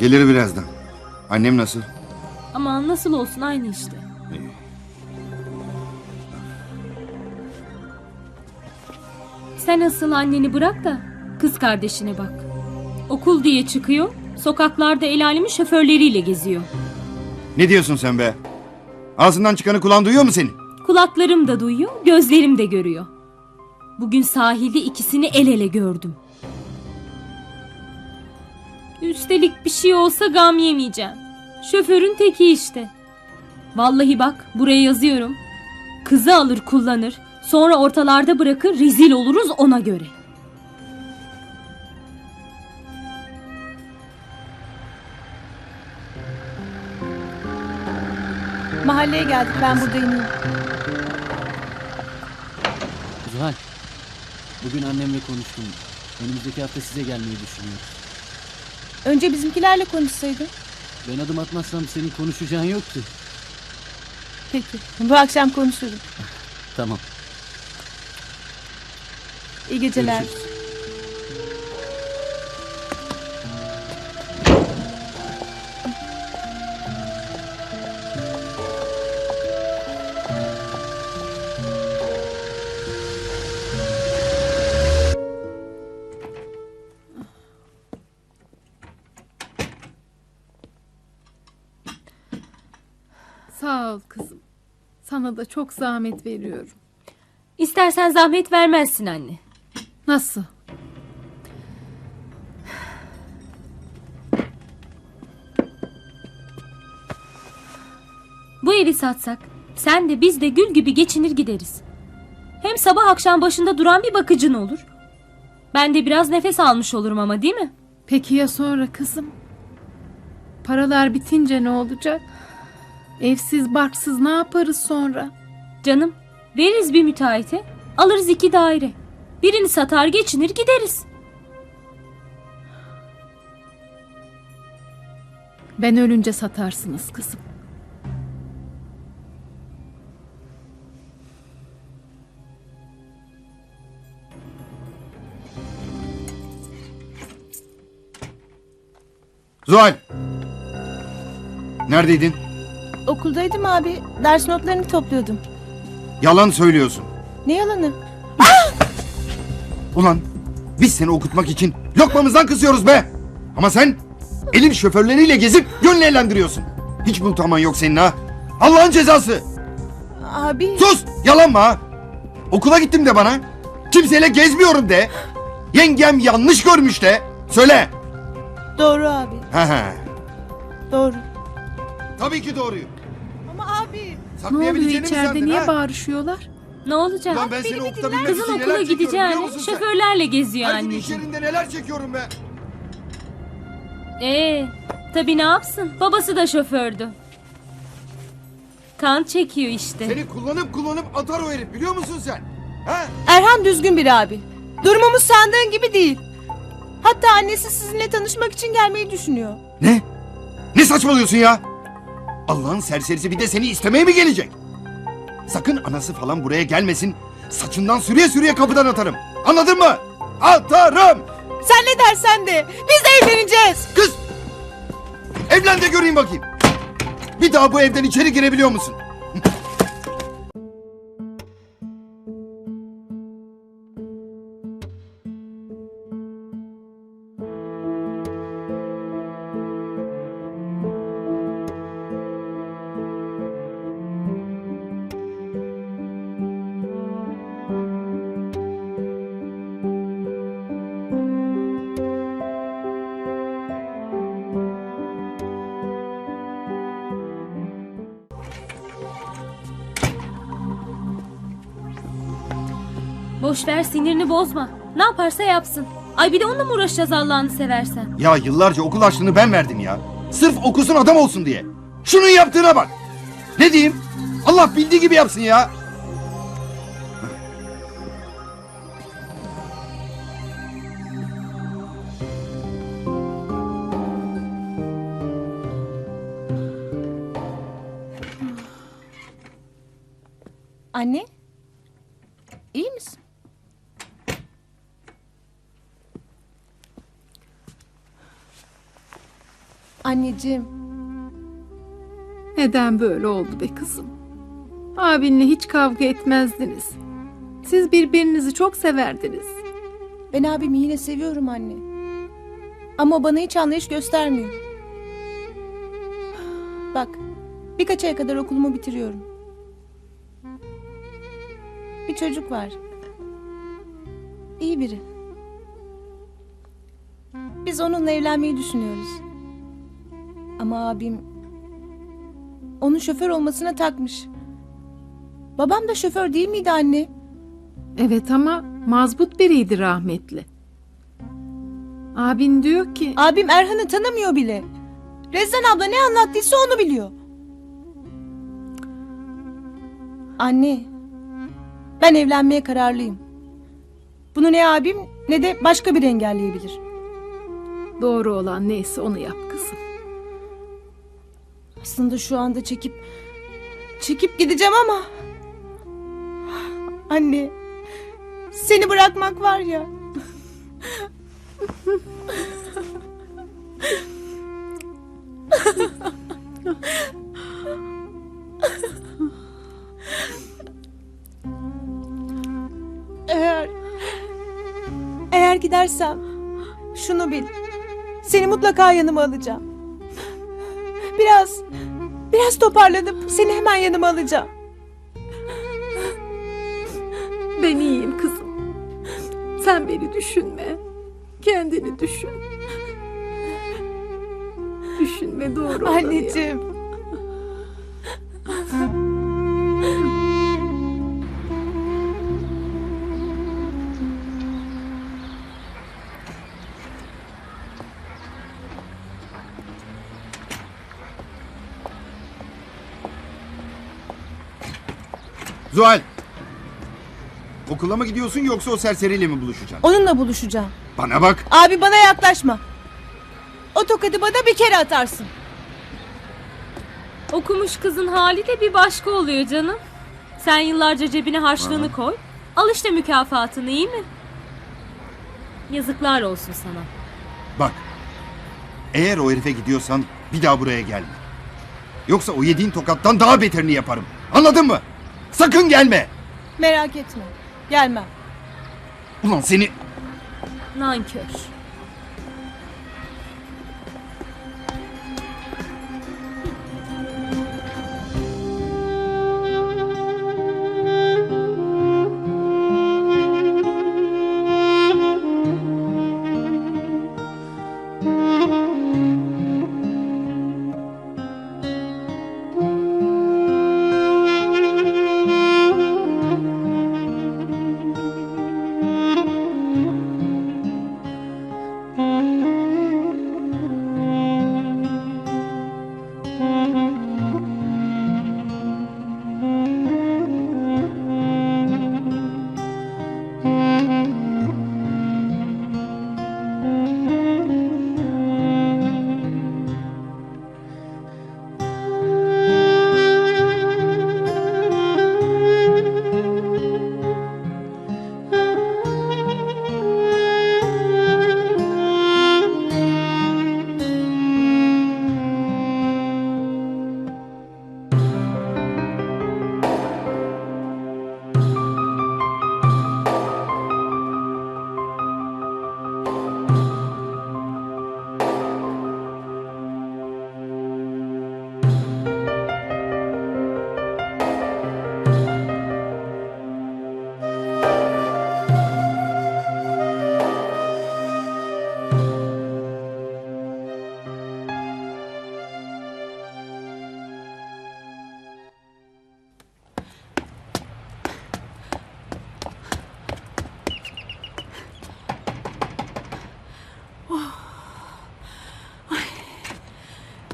Gelir birazdan. Annem nasıl? Ama nasıl olsun aynı işte. İyi. Sen asıl anneni bırak da kız kardeşine bak. Okul diye çıkıyor, sokaklarda el alemin şoförleriyle geziyor. Ne diyorsun sen be? Ağzından çıkanı kulağın duyuyor mu senin? Kulaklarım da duyuyor, gözlerim de görüyor. Bugün sahilde ikisini el ele gördüm. Üstelik bir şey olsa gam yemeyeceğim. Şoförün teki işte. Vallahi bak buraya yazıyorum. Kızı alır kullanır. Sonra ortalarda bırakır rezil oluruz ona göre. Mahalleye geldik ben burada ineyim. Zuhal, bugün annemle konuştum. Önümüzdeki hafta size gelmeyi düşünüyoruz. Önce bizimkilerle konuşsaydın. Ben adım atmazsam senin konuşacağın yoktu. Peki. Bu akşam konuşurum. Tamam, İyi geceler. görüşürüz. Sağ ol kızım. Sana da çok zahmet veriyorum. İstersen zahmet vermezsin anne. Nasıl? Bu evi satsak sen de biz de gül gibi geçinir gideriz. Hem sabah akşam başında duran bir bakıcın olur. Ben de biraz nefes almış olurum ama değil mi? Peki ya sonra kızım? Paralar bitince ne olacak? Evsiz barksız ne yaparız sonra? Canım veririz bir müteahhite alırız iki daire. Birini satar geçinir gideriz. Ben ölünce satarsınız kızım. Zuhal! Neredeydin? Okuldaydım abi. Ders notlarını topluyordum. Yalan söylüyorsun. Ne yalanı? Ulan biz seni okutmak için lokmamızdan kısıyoruz be. Ama sen elin şoförleriyle gezip gönlü eğlendiriyorsun. Hiç mi utanman yok senin ha? Allah'ın cezası. Abi. Sus! Yalan mı ha? Okula gittim de bana. Kimseyle gezmiyorum de. Yengem yanlış görmüş de. Söyle. Doğru abi. He he. Doğru. Tabii ki doğruyu. Ama abi. Ne oluyor Saklayabileceğini mi içeride sandın niye ha? bağırışıyorlar? Ne olacak? Ulan ben seni okutabilmek Kızın için neler okula çekiyorum biliyor gideceğini musun sen? şoförlerle geziyor Her gün iş anneciğim. yerinde neler çekiyorum be. Ee, tabii ne yapsın? Babası da şofördü. Kan çekiyor işte. Seni kullanıp kullanıp atar o herif biliyor musun sen? Ha? Erhan düzgün bir abi. Durumumuz sandığın gibi değil. Hatta annesi sizinle tanışmak için gelmeyi düşünüyor. Ne? Ne saçmalıyorsun ya? Allah'ın serserisi bir de seni istemeye mi gelecek? Sakın anası falan buraya gelmesin. Saçından sürüye sürüye kapıdan atarım. Anladın mı? Atarım. Sen ne dersen de biz de evleneceğiz. Kız! Evlen de göreyim bakayım. Bir daha bu evden içeri girebiliyor musun? Boş ver sinirini bozma. Ne yaparsa yapsın. Ay bir de onunla mı uğraşacağız Allah'ını seversen? Ya yıllarca okul açlığını ben verdim ya. Sırf okusun adam olsun diye. Şunun yaptığına bak. Ne diyeyim? Allah bildiği gibi yapsın ya. Anne. iyi misin? Anneciğim. Neden böyle oldu be kızım? Abinle hiç kavga etmezdiniz. Siz birbirinizi çok severdiniz. Ben abimi yine seviyorum anne. Ama bana hiç anlayış göstermiyor. Bak, birkaç ay kadar okulumu bitiriyorum. Bir çocuk var. İyi biri. Biz onunla evlenmeyi düşünüyoruz. Ama abim onun şoför olmasına takmış. Babam da şoför değil miydi anne? Evet ama mazbut biriydi rahmetli. Abin diyor ki Abim Erhan'ı tanımıyor bile. Rezan abla ne anlattıysa onu biliyor. Anne, ben evlenmeye kararlıyım. Bunu ne abim ne de başka bir engelleyebilir. doğru olan neyse onu yap kızım. Aslında şu anda çekip çekip gideceğim ama anne seni bırakmak var ya. Eğer eğer gidersem şunu bil. Seni mutlaka yanıma alacağım. Biraz biraz toparlanıp seni hemen yanıma alacağım. Ben iyiyim kızım. Sen beni düşünme. Kendini düşün. Düşünme doğru olanı yap. Anneciğim. Zuhal. Okula mı gidiyorsun yoksa o serseriyle mi buluşacaksın? Onunla buluşacağım. Bana bak. Abi bana yaklaşma. O tokadı bana bir kere atarsın. Okumuş kızın hali de bir başka oluyor canım. Sen yıllarca cebine harçlığını koy. Al işte mükafatını iyi mi? Yazıklar olsun sana. Bak. Eğer o herife gidiyorsan bir daha buraya gelme. Yoksa o yediğin tokattan daha beterini yaparım. Anladın mı? Sakın gelme. Merak etme. Gelmem. Ulan seni... Nankör.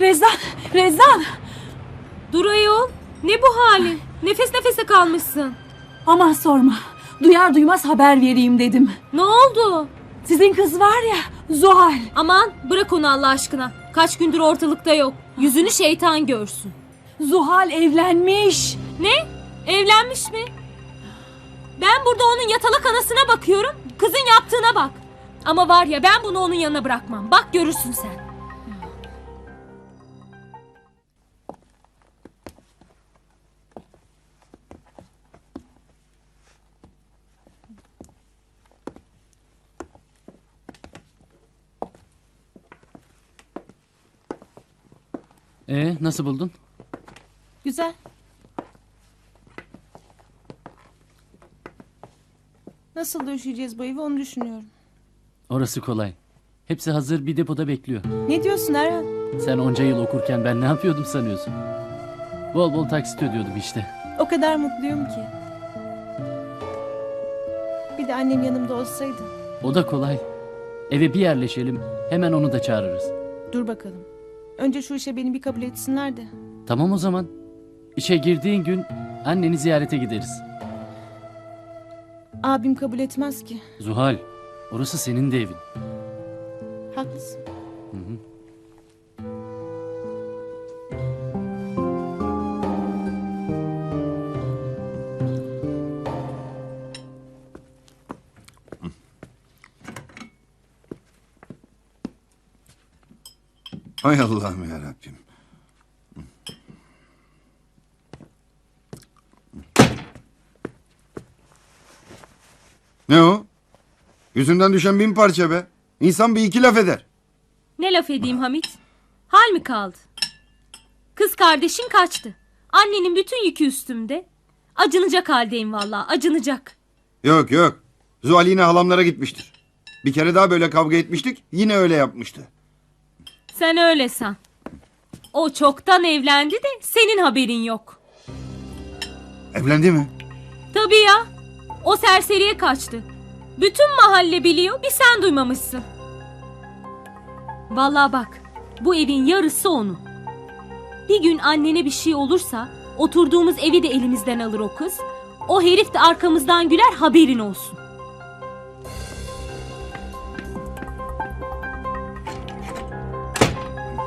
Rezan, Rezan. Dur ayol. Ne bu halin? Nefes nefese kalmışsın. Aman sorma. Duyar duymaz haber vereyim dedim. Ne oldu? Sizin kız var ya Zuhal. Aman bırak onu Allah aşkına. Kaç gündür ortalıkta yok. Yüzünü şeytan görsün. Zuhal evlenmiş. Ne? Evlenmiş mi? Ben burada onun yatalak anasına bakıyorum. Kızın yaptığına bak. Ama var ya ben bunu onun yanına bırakmam. Bak görürsün sen. Ee, nasıl buldun? Güzel. Nasıl döşeyeceğiz bu evi onu düşünüyorum. Orası kolay. Hepsi hazır bir depoda bekliyor. Ne diyorsun Erhan? Sen onca yıl okurken ben ne yapıyordum sanıyorsun? Bol bol taksit ödüyordum işte. O kadar mutluyum ki. Bir de annem yanımda olsaydı. O da kolay. Eve bir yerleşelim, hemen onu da çağırırız. Dur bakalım. Önce şu işe beni bir kabul etsinler de. Tamam o zaman. İşe girdiğin gün anneni ziyarete gideriz. Abim kabul etmez ki. Zuhal, orası senin de evin. Haklısın. Hay Allah'ım ya Rabbim. Ne o? Yüzünden düşen bin parça be. İnsan bir iki laf eder. Ne laf edeyim Hamit? Hal mi kaldı? Kız kardeşin kaçtı. Annenin bütün yükü üstümde. Acınacak haldeyim vallahi acınacak. Yok yok. Zuhal yine halamlara gitmiştir. Bir kere daha böyle kavga etmiştik. Yine öyle yapmıştı. Sen öyle san. O çoktan evlendi de senin haberin yok. Evlendi mi? Tabii ya. O serseriye kaçtı. Bütün mahalle biliyor bir sen duymamışsın. Vallahi bak bu evin yarısı onun. Bir gün annene bir şey olursa oturduğumuz evi de elimizden alır o kız. O herif de arkamızdan güler haberin olsun.